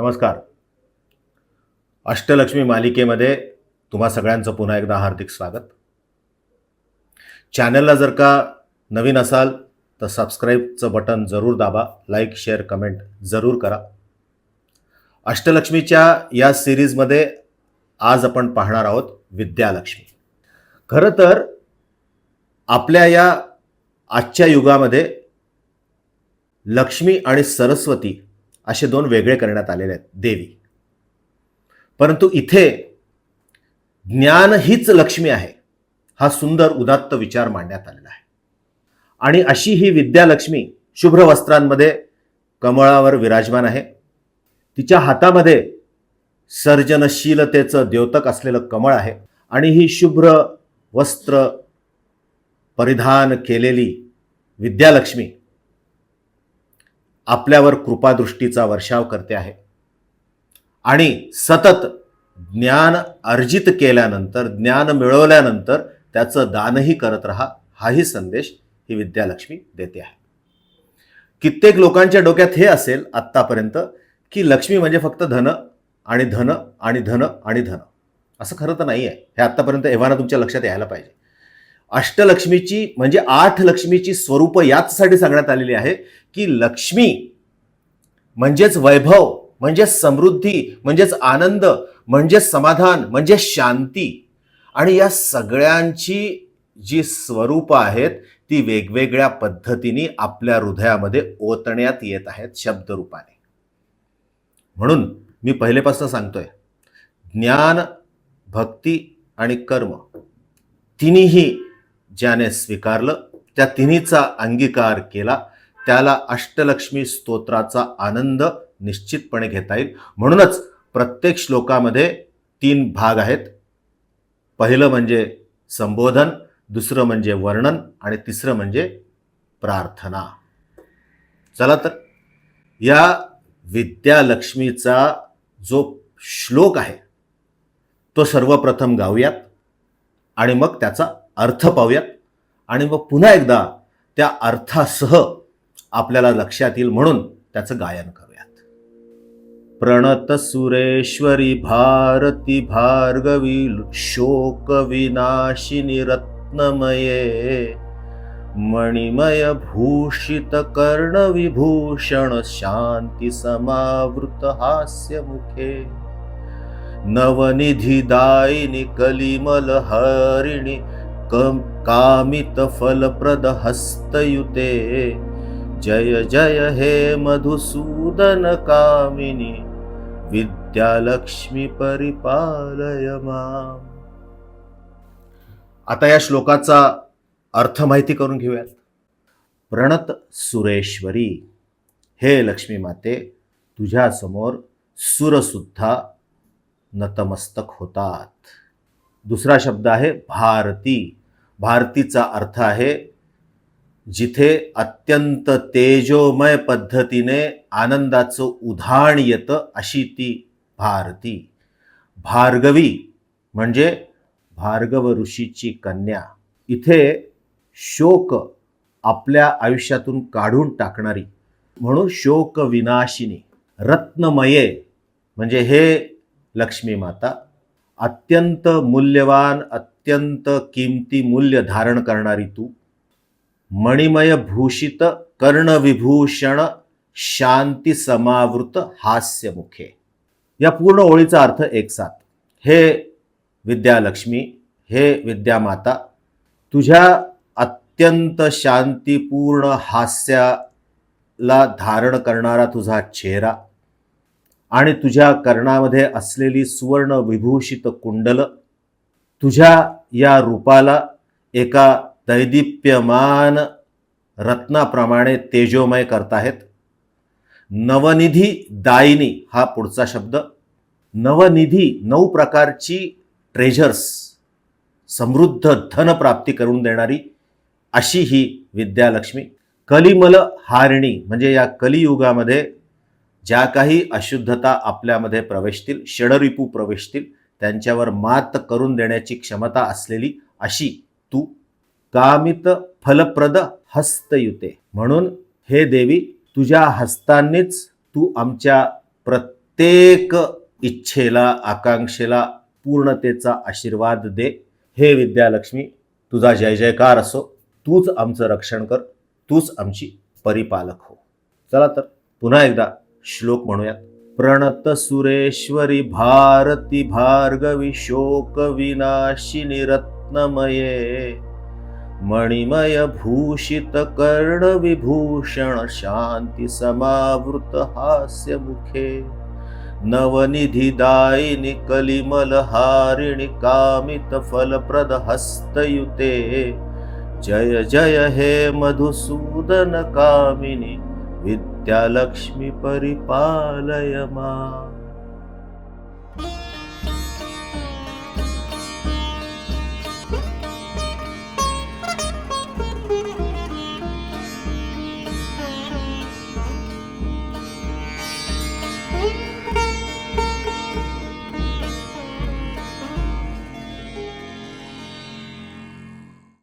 नमस्कार. अष्टलक्ष्मी मालिकेमध्ये तुम्हा सगळ्यांचं पुन्हा एकदा हार्दिक स्वागत. चॅनलला जर का नवीन असाल तर सबस्क्राईबचं बटन जरूर दाबा लाईक शेअर कमेंट जरूर करा. अष्टलक्ष्मीच्या या सिरीजमध्ये आज आपण पाहणार आहोत विद्यालक्ष्मी. खरं तर आपल्या या आजच्या युगामध्ये लक्ष्मी आणि सरस्वती असे दोन वेगळे करण्यात आलेले आहेत देवी. परंतु इथे ज्ञान हीच लक्ष्मी आहे हा सुंदर उदात्त विचार मांडण्यात आलेला आहे. आणि अशी ही विद्यालक्ष्मी शुभ्र वस्त्रांमध्ये कमळावर विराजमान आहे. तिच्या हातामध्ये सर्जनशीलतेचं द्योतक असलेलं कमळ आहे आणि ही शुभ्र वस्त्र परिधान केलेली विद्यालक्ष्मी आपल्यावर कृपादृष्टीचा वर्षाव करते आहे. आणि सतत ज्ञान अर्जित केल्यानंतर ज्ञान मिळवल्यानंतर त्याचं दानही करत राहा हाही संदेश ही विद्यालक्ष्मी देते आहे. कित्येक लोकांच्या डोक्यात हे असेल आत्तापर्यंत की लक्ष्मी म्हणजे फक्त धन आणि धन आणि धन आणि धन. असं खरं तर नाही आहे हे आत्तापर्यंत एव्हाना तुमच्या लक्षात यायला पाहिजे. अष्टलक्ष्मीची म्हणजे आठ लक्ष्मीची स्वरूप याचसाठी सांगण्यात आलेली आहे की लक्ष्मी म्हणजेच वैभव म्हणजेच समृद्धी म्हणजेच आनंद म्हणजेच समाधान म्हणजे शांती. आणि या सगळ्यांची जी स्वरूप आहेत ती वेगवेगळ्या पद्धतीने आपल्या हृदयामध्ये ओतण्यात येत आहेत शब्दरूपाने. म्हणून मी पहिलेपासून सांगतोय ज्ञान भक्ती आणि कर्म तिन्हीही ज्याने स्वीकारलं त्या तिन्हीचा अंगीकार केला त्याला अष्टलक्ष्मी स्तोत्राचा आनंद निश्चितपणे घेता येईल. म्हणूनच प्रत्येक श्लोकामध्ये तीन भाग आहेत. पहिलं म्हणजे संबोधन दुसरं म्हणजे वर्णन आणि तिसरं म्हणजे प्रार्थना. चला तर या विद्यालक्ष्मीचा जो श्लोक आहे तो सर्वप्रथम गाऊयात आणि मग त्याचा अर्थ पाहूयात आणि मग पुन्हा एकदा त्या अर्थासह आपल्याला लक्षात येईल म्हणून त्याचं गायन करूयात. प्रणत सुरेश्वरी भारती भार्गवी शोक विनाशिनी रत्नमये. मणिमय भूषित कर्ण विभूषण शांती समावृत हास्य मुखे. नवनिधिदायिनी कलिमल हरिणी कम कामित फलप्रद हस्तयुते जय जय हे मधुसूदन कामिनी विद्यालक्ष्मी परिपालय माम। आता या श्लोकाचा अर्थ माहिती करून घेऊयात. प्रणत सुरेश्वरी हे लक्ष्मी माते तुझ्यासमोर सुरसुद्धा नतमस्तक होतात. दुसरा शब्द आहे भारती। भारतीचा अर्थ आहे जिथे अत्यंत तेजोमय पद्धतीने आनंदाचं उधाण येतं अशी ती भारती. भार्गवी म्हणजे भार्गव ऋषीची कन्या. इथे शोक आपल्या आयुष्यातून काढून टाकणारी म्हणून शोक विनाशिनी रत्नमये म्हणजे हे लक्ष्मी माता अत्यंत मूल्यवान अत्यंत किमती मूल्य धारण करणारी तू. मणिमय भूषित कर्णविभूषण शांती समावृत हास्यमुखे. या पूर्ण ओळीचा अर्थ एक साथ. हे विद्यालक्ष्मी हे विद्यामाता तुझ्या अत्यंत शांतीपूर्ण हास्याला धारण करणारा तुझा चेहरा आणि तुझ्या कर्णामध्ये असलेली सुवर्ण विभूषित कुंडल तुझ्या या रूपाला एका दैदिप्यमान रत्नाप्रमाणे तेजोमय करताहेत. नवनिधी दायिनी हा पुढचा शब्द. नवनिधी नऊ प्रकारची ट्रेझर्स समृद्ध धनप्राप्ती करून देणारी अशी ही विद्यालक्ष्मी. कलिमल हारिणी म्हणजे या कलियुगामध्ये ज्या काही अशुद्धता आपल्यामध्ये प्रवेशतील षडरिपू प्रवेशतील त्यांच्यावर मात करून देण्याची क्षमता असलेली अशी तू कामित फलप्रद हस्तयुते. म्हणून हे देवी तुझ्या हस्तांनीच तू आमच्या प्रत्येक इच्छेला आकांक्षेला पूर्णतेचा आशीर्वाद दे. हे विद्यालक्ष्मी तुझा जय जयकार असो. तूच आमचं रक्षण कर. तूच आमची परिपालक हो. चला तर पुन्हा एकदा श्लोक म्हणूयात. प्रणत सुरेश्वरी भारती भार्गवी शोक विनाशिनी रत्नमये मणिमय भूषित कर्ण विभूषण समावृत हास्य मुखे कलिमल हारिणी कामित हस्तयुते जय जय हे मधुसूदन त्या लक्ष्मी परिपालय मा।